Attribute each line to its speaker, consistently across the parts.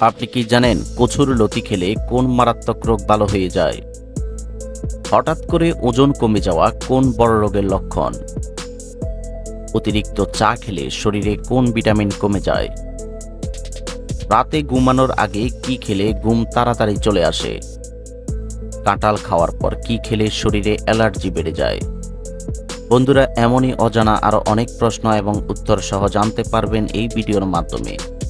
Speaker 1: আপনি কি জানেন কচুর লতি খেলে কোন মারাত্মক রোগ ভালো হয়ে যায়? হঠাৎ করে ওজন কমে যাওয়া কোন বড় রোগের লক্ষণ? অতিরিক্ত চা খেলে শরীরে কোন ভিটামিন কমে যায়? রাতে ঘুমানোর আগে কি খেলে ঘুম তাড়াতাড়ি চলে আসে? কাঁঠাল খাওয়ার পর কি খেলে শরীরে অ্যালার্জি বেড়ে যায়? বন্ধুরা, এমনই অজানা আরও অনেক প্রশ্ন এবং উত্তর সহ জানতে পারবেন এই ভিডিওর মাধ্যমে।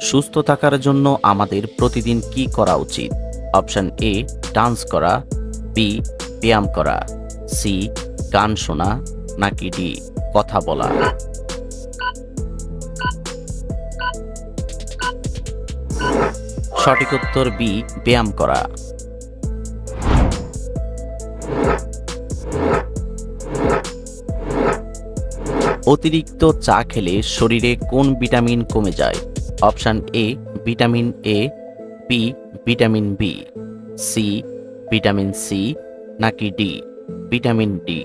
Speaker 1: সুস্থ থাকার জন্য আমাদের প্রতিদিন কি করা উচিত? অপশন এ, ডান্স করা, বি, ব্যায়াম করা, সি, গান শোনা, নাকি ডি, কথা বলা। সঠিক উত্তর বি, ব্যায়াম করা। অতিরিক্ত চা খেলে শরীরে কোন ভিটামিন কমে যায়? Option A vitamin A B vitamin B C vitamin C নাকি ডি ভিটামিন ডি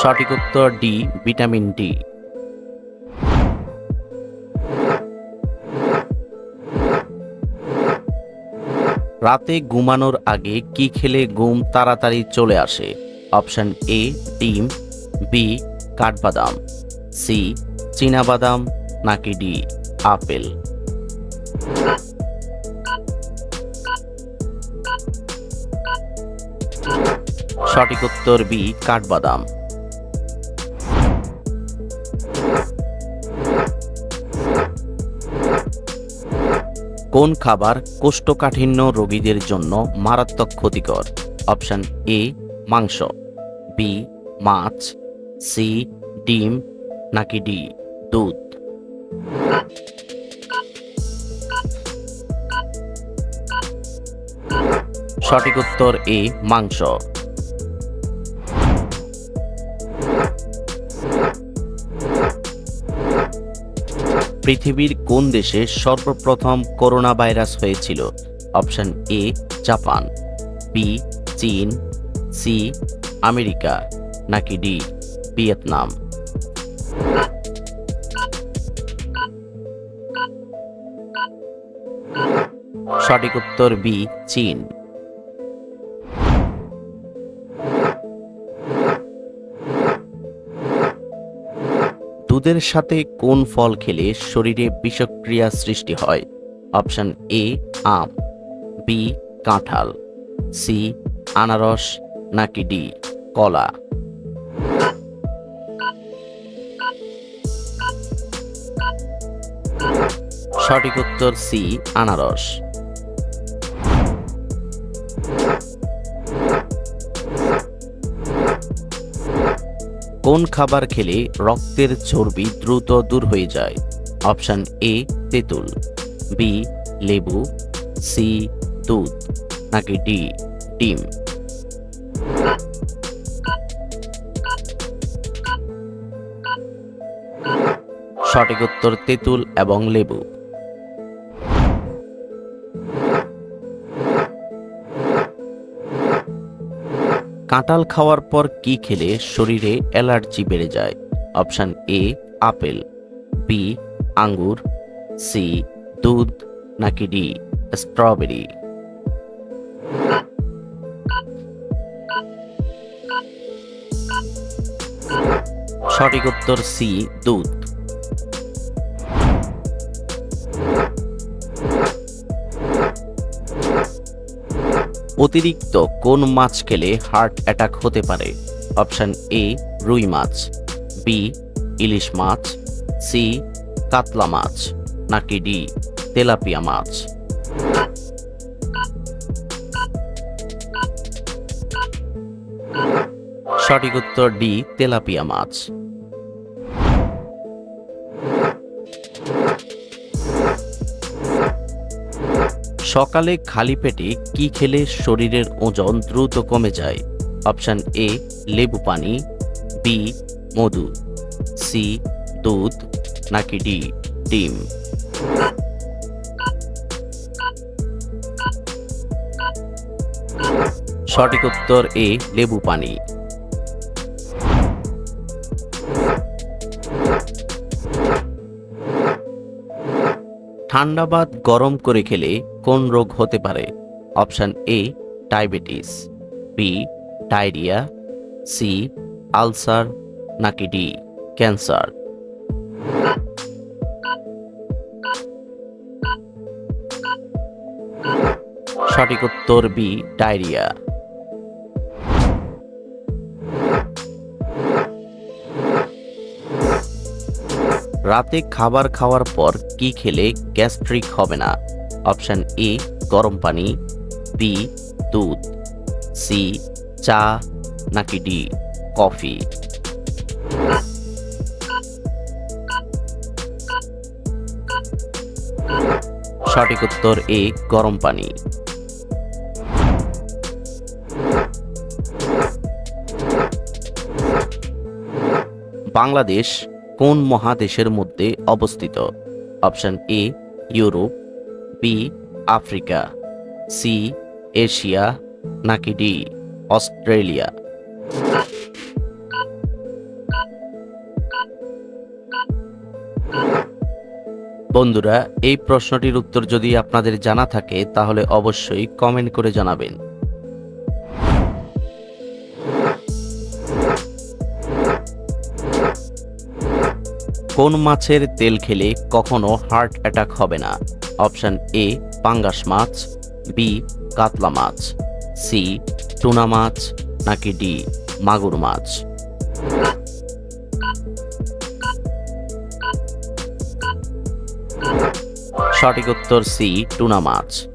Speaker 1: সঠিক উত্তর ডি ভিটামিন ডি রাতে ঘুমানোর আগে কি খেলে ঘুম তাড়াতাড়ি চলে আসে? অপশন এ ডিম। বি, কাঠবাদাম, সি বাদাম নাকি ডি, আপেল। সঠিক উত্তর বি, কাঠবাদাম। কোন খাবার কোষ্ঠকাঠিন্য রোগীদের জন্য মারাত্মক ক্ষতিকর? অপশন এ, মাংস। বি, মাছ। সি, ডিম, নাকি ডি, দুধ? সঠিক উত্তর এ, মাংস। পৃথিবীর কোন দেশে সর্বপ্রথম করোনা ভাইরাস হয়েছিল? অপশন এ, জাপান, বি, চীন, সি, আমেরিকা, নাকি ডি? ভিয়েতনাম সঠিক উত্তর বি, চীন। দুধের সাথে কোন ফল খেলে শরীরে বিষক্রিয়া সৃষ্টি হয়? অপশন এ, আম। বি, কাঁঠাল। সি, আনারস, নাকি ডি, কলা। সঠিক উত্তর সি, আনারস। কোন খাবার খেলে রক্তের চর্বি দ্রুত দূর হয়ে যায়? অপশন এ, তেঁতুল। বি, লেবু। সি, দুধ। নাকি ডি, ডিম। সঠিক উত্তর তেঁতুল এবং লেবু। কাঁঠাল খাওয়ার পর কি খেলে শরীরে অ্যালার্জি বেড়ে যায়? অপশান এ, আপেল বি আঙ্গুর সি দুধ, নাকি ডি স্ট্রবেরি সঠিক উত্তর সি দুধ। অতিরিক্ত কোন মাছ খেলে হার্ট অ্যাটাক হতে পারে? অপশন এ, রুই মাছ, বি, ইলিশ মাছ, সি, কাতলা মাছ, নাকি ডি, তেলাপিয়া মাছ? সঠিক উত্তর ডি, তেলাপিয়া মাছ। সকালে খালি পেটে কি খেলে শরীরের ওজন দ্রুত কমে যায়? অপশান এ, লেবু পানি, বি, মধু, সি, দুধ, নাকি ডি, ডিম? সঠিক উত্তর এ, লেবু পানি। ঠান্ডা ভাত গরম করে খেলে কোন রোগ হতে পারে? Option A, diabetes, B, diarrhoea, C, ulcer, নাকি ডি, ক্যান্সার। সঠিক উত্তর বি, ডায়রিয়া। রাতে খাবার খাওয়ার পর কি খেলে গ্যাস্ট্রিক হবে না? অপশান এ, গরম পানি, বি, দুধ, সি, চা, নাকি ডি, কফি? সঠিক উত্তর এ, গরম পানি। বাংলাদেশ কোন মহাদেশের মধ্যে অবস্থিত? Option A, Europe, B, Africa, C, Asia, নাকি ডি, অস্ট্রেলিয়া? বন্ধুরা, এই প্রশ্নটির উত্তর যদি আপনাদের জানা থাকে, তাহলে অবশ্যই কমেন্ট করে জানাবেন। কোন মাছের তেল খেলে কখনো হার্ট অ্যাটাক হবে না? অপশান এ, পাঙ্গাস মাছ, বি, কাতলা মাছ, সি, টুনা মাছ, নাকি ডি, মাগুর মাছ? সঠিক উত্তর সি, টুনা মাছ।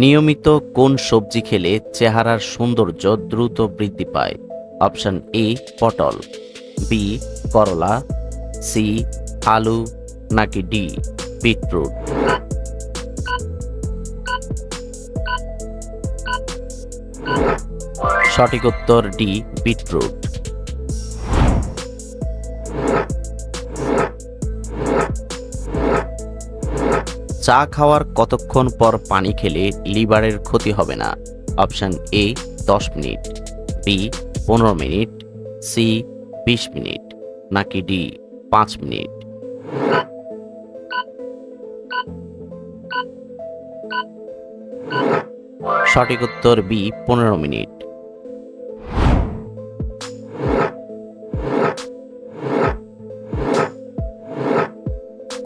Speaker 1: নিয়মিত কোন সবজি খেলে চেহারার সৌন্দর্য দ্রুত বৃদ্ধি পায়? অপশন এ, পটল, বি, করলা, সি, আলু, নাকি ডি, বিটরুট? সঠিক উত্তর ডি, বিটরুট। চা খাওয়ার কতক্ষণ পর পানি খেলে লিভারের ক্ষতি হবে না? অপশান এ, দশ মিনিট। বি, পনেরো মিনিট। সি, বিশ মিনিট। নাকি ডি, পাঁচ মিনিট। সঠিক উত্তর বি, পনেরো মিনিট।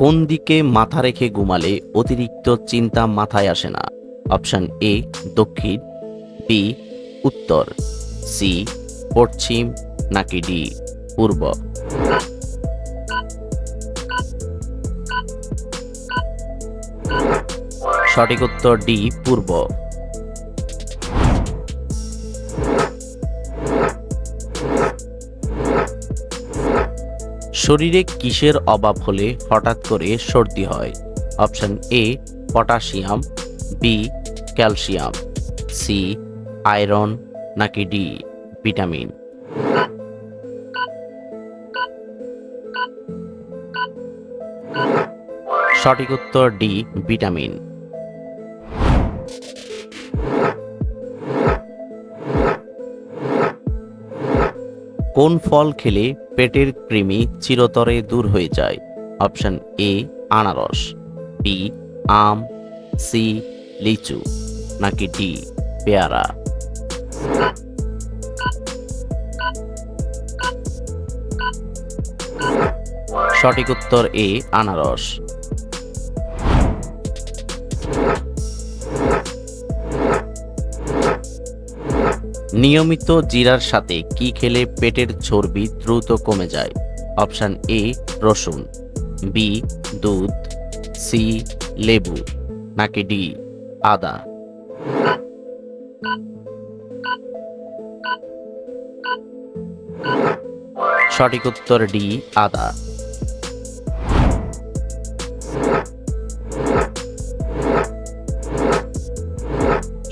Speaker 1: কোন দিকে মাথা রেখে ঘুমালে অতিরিক্ত চিন্তা মাথায় আসে না? অপশান এ, দক্ষিণ, বি, উত্তর, সি, পশ্চিম, নাকি ডি, পূর্ব? সঠিক উত্তর ডি, পূর্ব। শরীরে কিসের অভাব হলে হঠাৎ করে সর্দি হয়? Option A, potassium B calcium C iron, নাকি ডি ভিটামিন। সঠিক উত্তর ডি ভিটামিন। কোন ফল খেলে পেটের কৃমি চিরতরে দূর হয়ে যায়? অপশন এ, আনারস, বি, আম, সি, লিচু, নাকি ডি, পেয়ারা? সঠিক উত্তর এ, আনারস। নিয়মিত জিরার সাথে কি খেলে পেটের চর্বি দ্রুত কমে যায়? অপশান এ, রসুন। বি, দুধ। সি, লেবু। নাকি ডি, আদা? সঠিক উত্তর ডি, আদা।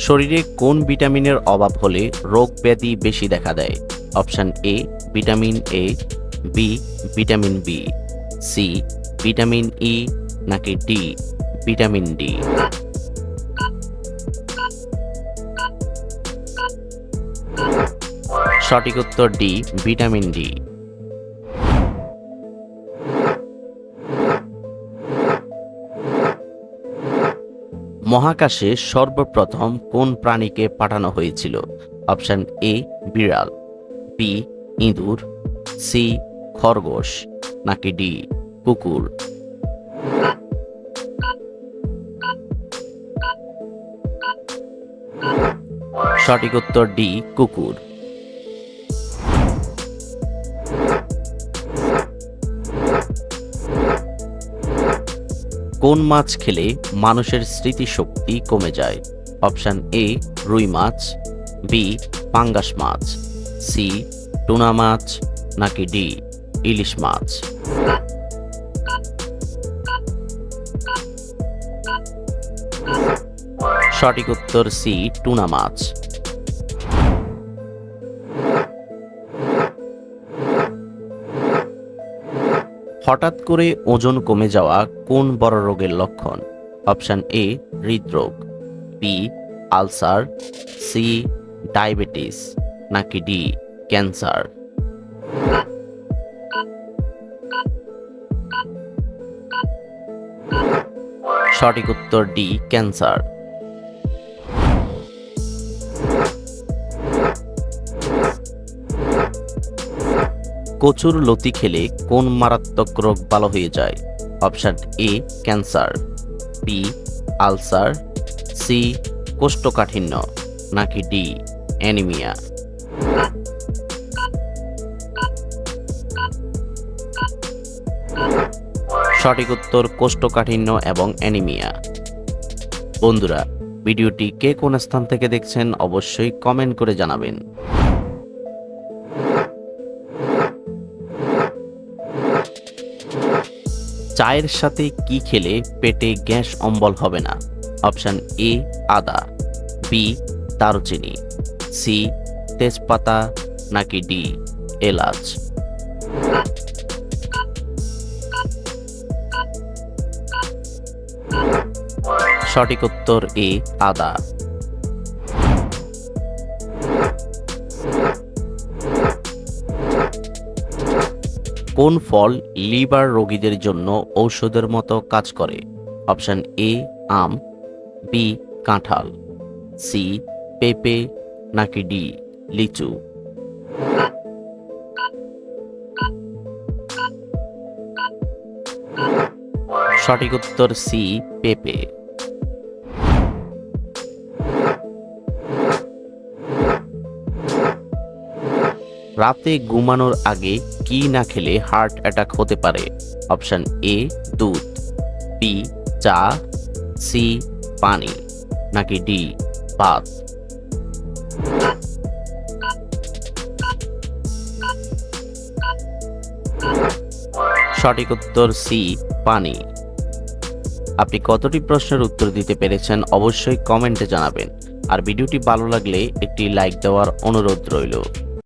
Speaker 1: শরীরে কোন ভিটামিনের অভাব হলে রোগ ব্যাধি বেশি দেখা দেয়? Option A, vitamin A, B, vitamin B, C, vitamin E, নাকি ডি, ভিটামিন ডি। সঠিক উত্তর ডি, ভিটামিন ডি। মহাকাশে সর্বপ্রথম কোন প্রাণীকে পাঠানো হয়েছিল? অপশান এ, বিড়াল, বি, ইঁদুর, সি, খরগোশ, নাকি ডি, কুকুর? সঠিক উত্তর ডি, কুকুর। কোন মাছ খেলে মানুষের স্মৃতিশক্তি কমে যায়? অপশন এ, রুই মাছ, বি, পাঙ্গাস মাছ, সি, টুনা মাছ, নাকি ডি, ইলিশ মাছ? সঠিক উত্তর সি, টুনা মাছ। হঠাৎ করে ওজন কমে যাওয়া কোন বড় রোগের লক্ষণ? অপশন এ হৃদরোগ বি আলসার সি ডায়াবেটিস, নাকি ডি ক্যান্সার। সঠিক উত্তর ডি ক্যান্সার। কচুর লতি খেলে কোন মারাত্মক রোগ ভালো হয়ে যায়? Option A, cancer, B, ulcer, C, কোষ্ঠকাঠিন্য, নাকি ডি, অ্যানিমিয়া? সঠিক উত্তর কোষ্ঠকাঠিন্য এবং অ্যানিমিয়া। বন্ধুরা, ভিডিওটি কে কোন স্থান থেকে দেখছেন অবশ্যই কমেন্ট করে জানাবেন। চায়ের সাথে কি খেলে পেটে গ্যাস অম্বল হবে না? অপশান এ, আদা। বি, দারুচিনি। সি, তেজপাতা নাকি ডি, এলাচ। সঠিক উত্তর এ, আদা। কোন ফল লিভার রোগীদের জন্য ঔষধের মতো কাজ করে? অপশান এ, আম, বি, কাঁঠাল, সি, পেঁপে নাকি ডি, লিচু? সঠিক উত্তর সি, পেঁপে। রাতে ঘুমানোর আগে কি না খেলে হার্ট অ্যাটাক হতে পারে? অপশন এ দুধ। বি চা। সি পানি। নাকি ডি ভাত। সঠিক উত্তর সি পানি। আপনি কতটি প্রশ্নের উত্তর দিতে পেরেছেন অবশ্যই কমেন্টে জানাবেন। আর ভিডিওটি ভালো লাগলে একটি লাইক দেওয়ার অনুরোধ রইল।